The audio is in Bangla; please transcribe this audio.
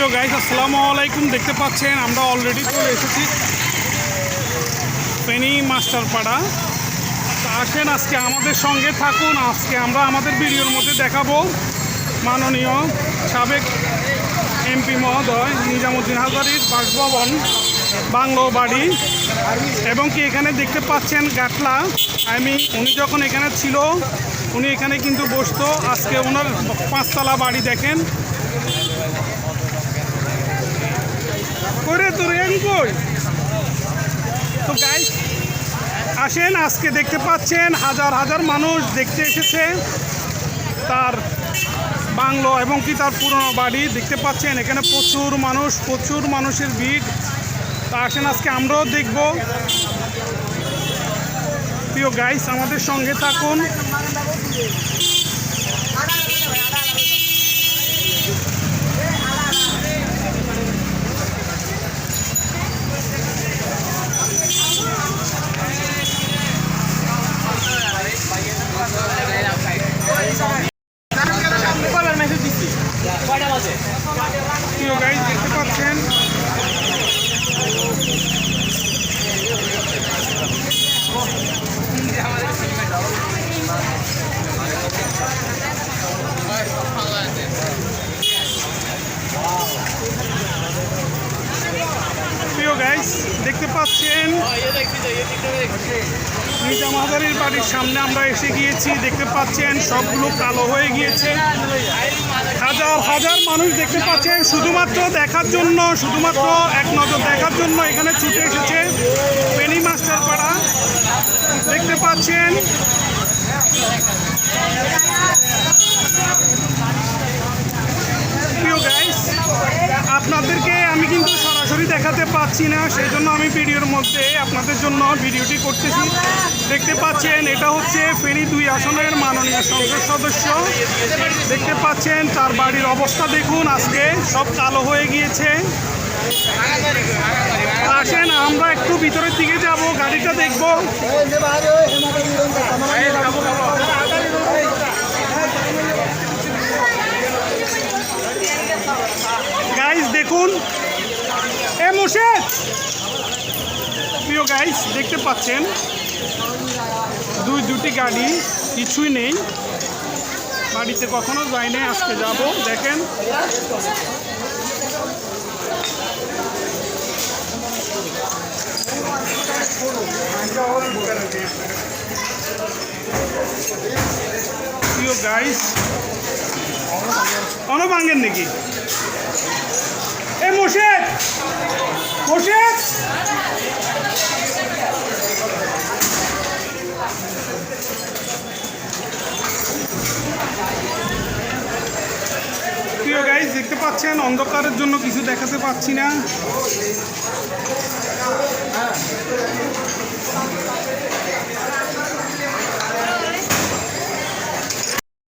প্রিয় গাইস আসসালামু আলাইকুম। দেখতে পাচ্ছেন, আমরা অলরেডি চলে এসেছি ফেনী মাস্টারপাড়া। আসেন আজকে আমাদের সঙ্গে থাকুন। আজকে আমরা আমাদের ভিডিওর মধ্যে দেখাবো মাননীয় সাবেক এমপি মহোদয় নিজামুদ্দিন হাজারির বাসভবন বাংলো বাড়ি এবং কি এখানে দেখতে পাচ্ছেন গাটলা। আমি উনি যখন এখানে ছিল, উনি এখানে কিন্তু বসতো। আজকে ওনার পাঁচতলা বাড়ি দেখেন। করে তো রেন কই? তো গাই আসেন, আজকে দেখতে পাচ্ছেন, হাজার হাজার মানুষ দেখতে এসেছে। তার বাংলো এবং কি তার পুরনো বাড়ি দেখতে পাচ্ছেন, এখানে প্রচুর মানুষ, প্রচুর মানুষের ভিড়। তা আসেন, আজকে আমরাও দেখব। প্রিয় গাইস আমাদের সঙ্গে থাকুন প্রিয় গাইস দেখতে পাচ্ছেন প্রিয় গাইস দেখতে পাচ্ছেন। নিজাম হাজারির বাড়ির সামনে আমরা এসে গিয়েছি, দেখতে পাচ্ছেন, সবগুলো কালো হয়ে গিয়েছে। হাজার হাজার মানুষ দেখতে পাচ্ছেন, শুধুমাত্র দেখার জন্য, শুধুমাত্র এক নজর দেখার জন্য এখানে ছুটে এসেছে পেনি মাস্টার পাড়া। দেখতে পাচ্ছেন প্রিয় গাইস আপনাদেরকে আমি কিন্তু সরাসরি দেখাতে পাচ্ছি না সেই জন্য আমি ভিডিওর মধ্যে আপনাদের জন্য ভিডিওটি করতেছি। দেখতে পাচ্ছেন, এটা হচ্ছে ফেনী দুই আসনের মাননীয় সংসদ সদস্য। দেখতে পাচ্ছেন, তার বাড়ির অবস্থা দেখুন, আজকে সব কালো হয়ে গিয়েছে। আসেন, আমরা একটু ভিতরের দিকে যাব, গাড়িটা দেখব। দেখুন মুর্শেদ প্রিয় গাইস দেখতে পাচ্ছেন, দুই দুটি গাড়ি, কিছুই নেই। বাড়িতে কখনো যাই নাই, আজকে যাব, দেখেন। প্রিয় গাইস অন ভাঙেন নাকি? পাচ্ছেন অন্ধকারের জন্য কিছু দেখাতে পাচ্ছি না।